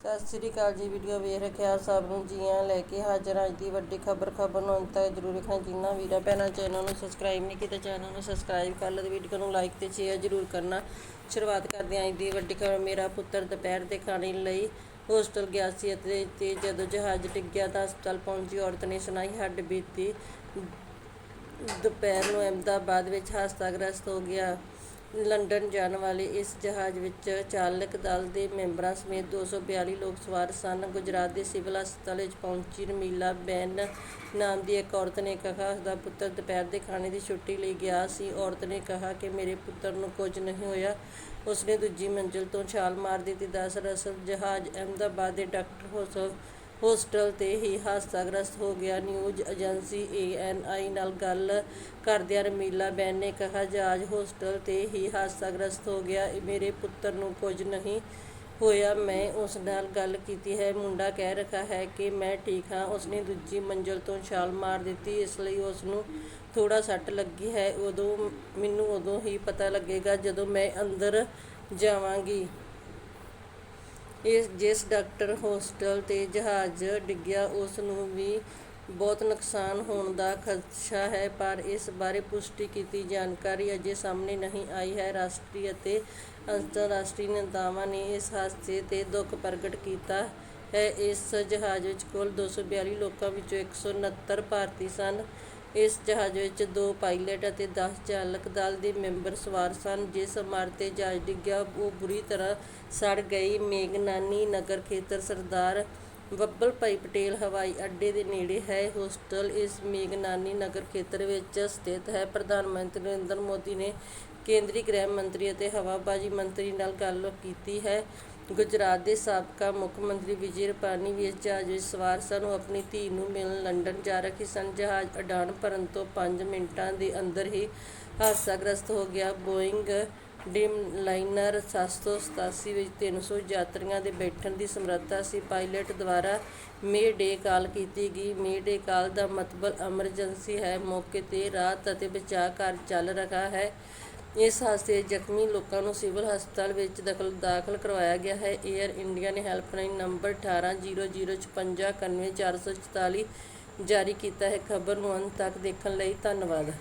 ਸਤਿ ਸ੍ਰੀ ਅਕਾਲ ਜੀ, ਵੀਡੀਓ ਵੇਖ ਰੱਖਿਆ ਸਭ ਨੂੰ ਜੀਆਂ ਲੈ ਕੇ ਹਾਜ਼ਰ ਅੱਜ ਦੀ ਵੱਡੀ ਖਬਰ। ਖਬਰ ਨੂੰ ਅੰਤ ਤੱਕ ਜ਼ਰੂਰ ਵੇਖਣਾ, ਜਿੰਨਾ ਵੀਰਾ ਭੈਣਾਂ, ਚੈਨਲ ਨੂੰ ਸਬਸਕ੍ਰਾਈਬ ਨਹੀਂ ਕੀਤਾ, ਚੈਨਲ ਨੂੰ ਸਬਸਕ੍ਰਾਈਬ ਕਰ ਲਓ ਤੇ ਵੀਡੀਓ ਨੂੰ ਲਾਈਕ ਤੇ ਸ਼ੇਅਰ ਜ਼ਰੂਰ ਕਰਨਾ। ਸ਼ੁਰੂਆਤ ਕਰਦੇ ਹਾਂ ਅੱਜ ਦੀ ਵੱਡੀ ਖਬਰ। ਮੇਰਾ ਪੁੱਤਰ ਦੁਪਹਿਰ ਦੇ ਖਾਣੇ ਲਈ ਹੋਸਟਲ ਗਿਆ ਸੀ ਅਤੇ ਤੇ ਜਦੋਂ ਜਹਾਜ਼ ਡਿੱਗਿਆ ਤਾਂ ਹਸਪਤਾਲ ਪਹੁੰਚੀ, ਔਰਤ ਨੇ ਸੁਣਾਈ, ਹੱਡ ਬੀਤੀ। ਦੁਪਹਿਰ ਨੂੰ ਅਹਿਮਦਾਬਾਦ ਵਿੱਚ ਹਾਦਸਾਗ੍ਰਸਤ ਹੋ ਗਿਆ। ਲੰਡਨ ਜਾਣ ਵਾਲੇ ਇਸ ਜਹਾਜ਼ ਵਿੱਚ ਚਾਲਕ ਦਲ ਦੇ ਮੈਂਬਰਾਂ ਸਮੇਤ 242 ਲੋਕ ਸਵਾਰ ਸਨ। ਗੁਜਰਾਤ ਦੇ ਸਿਵਲ ਹਸਪਤਾਲ ਵਿੱਚ ਪਹੁੰਚੀ ਰਮੀਲਾ ਬੈਨ ਨਾਮ ਦੀ ਇੱਕ ਔਰਤ ਨੇ ਕਿਹਾ, ਉਸਦਾ ਪੁੱਤਰ ਦੁਪਹਿਰ ਦੇ ਖਾਣੇ ਦੀ ਛੁੱਟੀ ਲਈ ਗਿਆ ਸੀ। ਔਰਤ ਨੇ ਕਿਹਾ ਕਿ ਮੇਰੇ ਪੁੱਤਰ ਨੂੰ ਕੁਝ ਨਹੀਂ ਹੋਇਆ। ਉਸਨੇ ਦੂਜੀ ਮੰਜ਼ਿਲ ਤੋਂ ਛਾਲ ਮਾਰ ਦਿੱਤੀ। ਦਸ ਅਸਲ ਜਹਾਜ਼ ਅਹਿਮਦਾਬਾਦ ਦੇ ਡਾਕਟਰ ਹੋਸਲ ਹੋਸਟਲ ਤੇ ਹੀ ਹਾਦਸਾਗ੍ਰਸਤ ਹੋ ਗਿਆ। ਨਿਊਜ਼ ਏਜੰਸੀ ਏਐਨਆਈ ਨਾਲ ਗੱਲ ਕਰਦਿਆਂ ਰਮੀਲਾ ਬੈਨ ਨੇ ਕਿਹਾ, ਜਹਾਜ਼ ਹੋਸਟਲ ਤੇ ਹੀ ਹਾਦਸਾਗ੍ਰਸਤ ਹੋ ਗਿਆ। ਮੇਰੇ ਪੁੱਤਰ ਨੂੰ ਕੁਝ ਨਹੀਂ ਹੋਇਆ। ਮੈਂ ਉਸ ਨਾਲ ਗੱਲ ਕੀਤੀ ਹੈ। ਮੁੰਡਾ ਕਹਿ ਰਿਹਾ ਹੈ ਕਿ ਮੈਂ ਠੀਕ ਹਾਂ। ਉਸਨੇ ਦੂਜੀ ਮੰਜ਼ਲ ਤੋਂ ਛਾਲ ਮਾਰ ਦਿੱਤੀ। ਇਸ ਲਈ ਉਸ ਨੂੰ ਥੋੜਾ ਸੱਟ ਲੱਗੀ ਹੈ। ਉਦੋਂ, ਮੈਨੂੰ ਉਦੋਂ ਹੀ ਪਤਾ ਲੱਗੇਗਾ ਜਦੋਂ ਮੈਂ ਅੰਦਰ ਜਾਵਾਂਗੀ। ਇਸ ਜਿਸ ਡਾਕਟਰ ਹੋਸਟਲ ਤੇ ਜਹਾਜ਼ ਡਿੱਗਿਆ, ਉਸ ਨੂੰ ਵੀ ਬਹੁਤ ਨੁਕਸਾਨ ਹੋਣ ਦਾ ਖਦਸ਼ਾ ਹੈ, ਪਰ ਇਸ ਬਾਰੇ ਪੁਸ਼ਟੀ ਕੀਤੀ ਜਾਣਕਾਰੀ ਅਜੇ ਸਾਹਮਣੇ ਨਹੀਂ ਆਈ ਹੈ। ਰਾਸ਼ਟਰੀ ਅਤੇ ਅੰਤਰਰਾਸ਼ਟਰੀ ਨੇਤਾਵਾਂ ਨੇ ਇਸ ਹਾਦਸੇ ਤੇ ਦੁੱਖ ਪ੍ਰਗਟ ਕੀਤਾ ਹੈ। ਇਸ ਜਹਾਜ਼ ਵਿੱਚ ਕੁੱਲ 242 ਲੋਕਾਂ ਵਿੱਚੋਂ 169 ਭਾਰਤੀ ਸਨ। ਇਸ ਜਹਾਜ਼ ਵਿੱਚ ਦੋ ਪਾਇਲਟ ਅਤੇ ਦਸ ਚਾਲਕ ਦਲ ਦੇ ਮੈਂਬਰ ਸਵਾਰ ਸਨ। ਜਿਸ ਇਮਾਰਤ ਤੇ ਜਹਾਜ਼ ਡਿੱਗਿਆ, ਉਹ ਬੁਰੀ ਤਰ੍ਹਾਂ ਸੜ ਗਈ। ਮੇਘਨਾਨੀ ਨਗਰ ਖੇਤਰ ਸਰਦਾਰ ਬੱਬਲ ਭਾਈ ਪਟੇਲ ਹਵਾਈ ਅੱਡੇ ਦੇ ਨੇੜੇ ਹੈ। ਹੋਸਟਲ ਇਸ ਮੇਘਨਾਨੀ ਨਗਰ ਖੇਤਰ ਵਿੱਚ ਸਥਿਤ ਹੈ। ਪ੍ਰਧਾਨ ਮੰਤਰੀ ਨਰਿੰਦਰ ਮੋਦੀ ਨੇ ਕੇਂਦਰੀ ਗ੍ਰਹਿ ਮੰਤਰੀ ਅਤੇ ਹਵਾਬਾਜ਼ੀ ਮੰਤਰੀ ਨਾਲ ਗੱਲ ਕੀਤੀ ਹੈ। ਗੁਜਰਾਤ ਦੇ ਸਾਬਕਾ ਮੁੱਖ ਮੰਤਰੀ ਵਿਜੇ ਰੂਪਾਨੀ ਵੀ ਇਸ ਜਹਾਜ਼ ਵਿੱਚ ਸਵਾਰ ਸਨ। ਉਹ ਆਪਣੀ ਧੀ ਨੂੰ ਮਿਲਣ ਲੰਡਨ ਜਾ ਰਹੇ ਸਨ। ਜਹਾਜ਼ ਉਡਾਣ ਭਰਨ ਤੋਂ ਪੰਜ ਮਿੰਟਾਂ ਦੇ ਅੰਦਰ ਹੀ ਹਾਦਸਾਗ੍ਰਸਤ ਹੋ ਗਿਆ। ਬੋਇੰਗ ਡ੍ਰੀਮਲਾਈਨਰ 787 ਵਿੱਚ 300 ਯਾਤਰੀਆਂ ਦੇ ਬੈਠਣ ਦੀ ਸਮਰੱਥਾ ਸੀ। ਪਾਇਲਟ ਦੁਆਰਾ ਮੇਡੇ ਕਾਲ ਕੀਤੀ ਗਈ। ਮੇਡੇ ਕਾਲ ਦਾ ਮਤਲਬ ਐਮਰਜੈਂਸੀ ਹੈ। ਮੌਕੇ ਤੇ ਰਾਹਤ ਅਤੇ ਬਚਾਅ ਕਾਰਜ ਚੱਲ ਰਿਹਾ ਹੈ। ਇਸ ਹਾਦਸੇ ਵਿੱਚ ਜ਼ਖਮੀ ਲੋਕਾਂ ਨੂੰ ਸਿਵਲ ਹਸਪਤਾਲ ਵਿੱਚ ਦਖਲ ਦਾਖਲ ਕਰਵਾਇਆ ਗਿਆ ਹੈ। ਏਅਰ ਇੰਡੀਆ ਨੇ ਹੈਲਪਲਾਈਨ ਨੰਬਰ 180056 ਜਾਰੀ ਕੀਤਾ ਹੈ। ਖਬਰ ਨੂੰ ਅੰਤ ਤੱਕ ਦੇਖਣ ਲਈ ਧੰਨਵਾਦ।